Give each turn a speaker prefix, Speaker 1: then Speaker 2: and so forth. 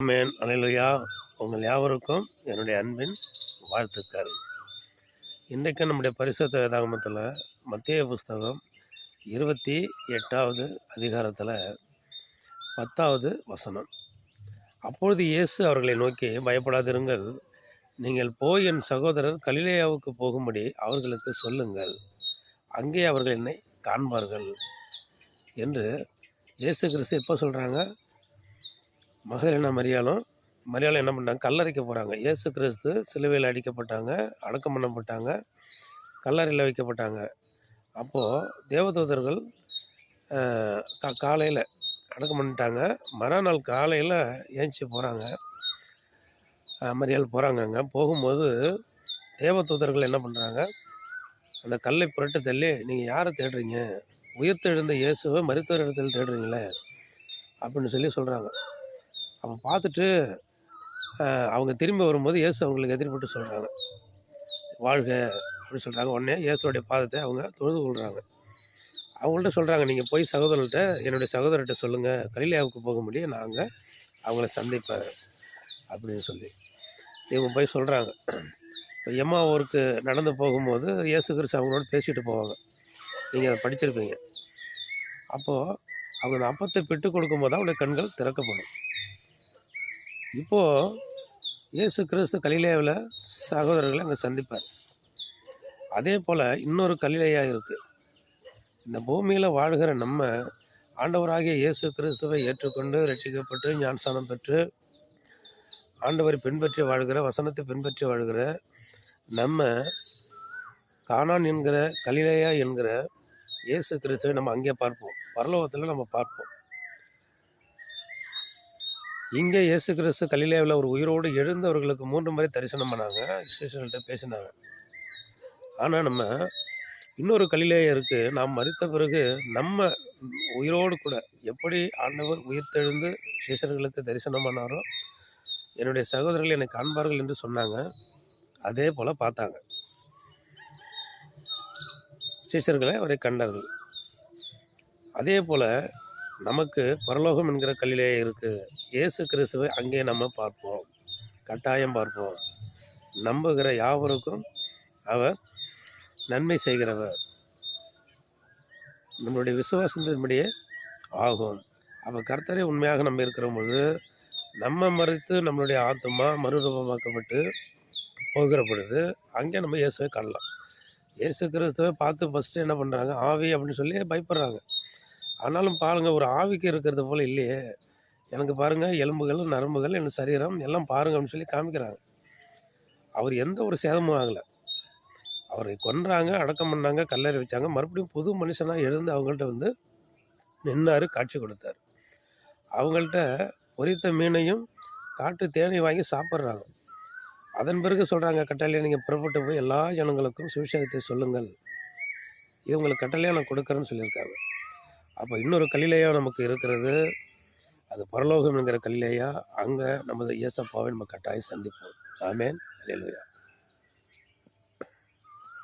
Speaker 1: Man அலையிலுயா உங்கள் யாவருக்கும் என்னுடைய அன்பின் வாழ்த்துக்கள். இன்றைக்கு நம்முடைய பரிசுத்த வேதாகமத்தில் மத்திய புஸ்தகம் இருபத்தி எட்டாவது அதிகாரத்தில் பத்தாவது வசனம். அப்பொழுது இயேசு அவர்களை நோக்கி பயப்படாதிருங்கள். நீங்கள் போய் என் சகோதரர் கலிலேயாவுக்கு போகும்படி அவர்களுக்கு சொல்லுங்கள். அங்கே அவர்கள் என்னை காண்பார்கள். என்று இயேசு கிறிஸ்து எப்போ சொல்கிறாங்க மகதலினா மரியாளும் மரியாதை என்ன பண்ணாங்க கல்லறைக்க போகிறாங்க இயேசு கிறிஸ்து சிலுவையில் அடிக்கப்பட்டாங்க அடக்கம் பண்ணப்பட்டாங்க கல்லறையில் வைக்கப்பட்டாங்க. அப்போது தேவதூதர்கள் க கா காலையில் அடக்கம் பண்ணிட்டாங்க. மறுநாள் காலையில் ஏஞ்சி போகிறாங்க மரியாள் போகிறாங்கங்க போகும்போது தேவதூதர்கள் என்ன பண்ணுறாங்க அந்த கல்லை புரட்டு தள்ளி நீங்கள் யாரை தேடுறீங்க? உயிர்த்தெழுந்த இயேசுவை மருத்துவர் இடத்தில் தேடுறீங்களே? அப்படின்னு சொல்லி சொல்கிறாங்க அப்போ பார்த்துட்டு அவங்க திரும்பி வரும்போது இயேசு அவங்களுக்கு எதிர்பட்டு சொல்கிறாங்க வாழ்க அப்படின்னு சொல்கிறாங்க உடனே இயேசுடைய பாதத்தை அவங்க தொழுது கொள்கிறாங்க அவங்கள்ட்ட சொல்கிறாங்க நீங்கள் போய் சகோதரர்கிட்ட என்னுடைய சகோதரர்கிட்ட சொல்லுங்கள் கலிலியாவுக்கு போக முடியும். நாங்கள் அவங்கள சந்திப்பேன் அப்படின்னு சொல்லி. இவங்க போய் சொல்கிறாங்க எம்மா ஊருக்கு நடந்து போகும்போது இயேசு கிறிஸ்து அவங்களோட பேசிட்டு போவாங்க. நீங்கள் அதை படிச்சிருப்பீங்க. அப்போது அவங்க அந்த அப்பத்தை பெற்றுக் கொடுக்கும்போது அவங்களுடைய கண்கள் திறக்கப்படும். இப்போது இயேசு கிறிஸ்து கலிலேயாவில் சகோதரர்களை அங்கே சந்திப்பார். அதே போல் இன்னொரு கலிலேயா இருக்குது இந்த பூமியில் வாழ்கிற நம்ம ஆண்டவராகிய இயேசு கிறிஸ்துவை ஏற்றுக்கொண்டு ரட்சிக்கப்பட்டு ஞானஸ்தானம் பெற்று ஆண்டவரை பின்பற்றி வாழ்கிற வசனத்தை பின்பற்றி வாழ்கிற நம்ம கானான் என்கிற கலிலேயா என்கிற இயேசு கிறிஸ்துவை நம்ம அங்கே பார்ப்போம். பரலோகத்தில் நம்ம பார்ப்போம். இங்கே இயேசு கிறிஸ்து கலிலேவில் ஒரு உயிரோடு எழுந்தவர்களுக்கு மூன்று முறை தரிசனம் பண்ணாங்க. இஸ்ரேஷன்கிட்ட பேசினாங்க. ஆனால் நம்ம இன்னொரு கலிலேயருக்கு நாம் மறித்த பிறகு நம்ம உயிரோடு கூட எப்படி ஆண்டவர் உயிர்த்தெழுந்து சீசர்களுக்கு தரிசனம் பண்ணாரோ என்னுடைய சகோதரர்கள் என்னை காண்பார்கள் என்று சொன்னாங்க. அதே போல் பார்த்தாங்க. சீசர்களை அவரை கண்டார்கள். அதே போல் நமக்கு பரலோகம் என்கிற கல்லிலே இருக்குது இயேசு கிறிஸ்துவை அங்கே நம்ம பார்ப்போம். கட்டாயம் பார்ப்போம். நம்புகிற யாவருக்கும் அவர் நன்மை செய்கிறவர். நம்மளுடைய விசுவாசத்தின்படியே ஆகும். அப்போ கர்த்தரை உண்மையாக நம்ம இருக்கிற பொழுது நம்ம மறித்து நம்மளுடைய ஆத்மா மறுரூபமாக்கப்பட்டு போகிற பொழுது அங்கே நம்ம இயேசுவை காணலாம். இயேசு கிறிஸ்துவை பார்த்து ஃபஸ்ட்டு என்ன பண்ணுறாங்க ஆவி அப்படின்னு சொல்லி பயப்படுறாங்க. ஆனாலும் பாருங்கள் ஒரு ஆவிக்கு இருக்கிறது போல் இல்லையே. எனக்கு பாருங்கள் எலும்புகள் நரம்புகள் என் சரீரம் எல்லாம் பாருங்க அப்படின்னு சொல்லி காமிக்கிறாங்க. அவர் எந்த ஒரு சேதமும் ஆகலை. அவரை கொன்றாங்க அடக்கம் பண்ணாங்க கல்லறை வச்சாங்க. மறுபடியும் புது மனுஷனாக எழுந்து அவங்கள்ட்ட வந்து நின்னார் காட்சி கொடுத்தாரு. அவங்கள்ட்ட பொரித்த மீனையும் காட்டு தேனை வாங்கி சாப்பிட்றாங்க. அதன் பிறகு சொல்கிறாங்க கட்டளையை நீங்கள் புறப்பட்டு போய் எல்லா ஜனங்களுக்கும் சுவிசேஷத்தை சொல்லுங்கள். இது உங்களுக்கு கட்டளையாக நான் கொடுக்குறேன்னு சொல்லியிருக்காங்க. அப்போ இன்னொரு கலிலேயா நமக்கு இருக்கிறது. அது பரலோகம் என்கிற கலிலேயா அங்கே நமது இயேசப்பாவை நம்ம கட்டாயம் சந்திப்போம். ஆமேன். அல்லேலூயா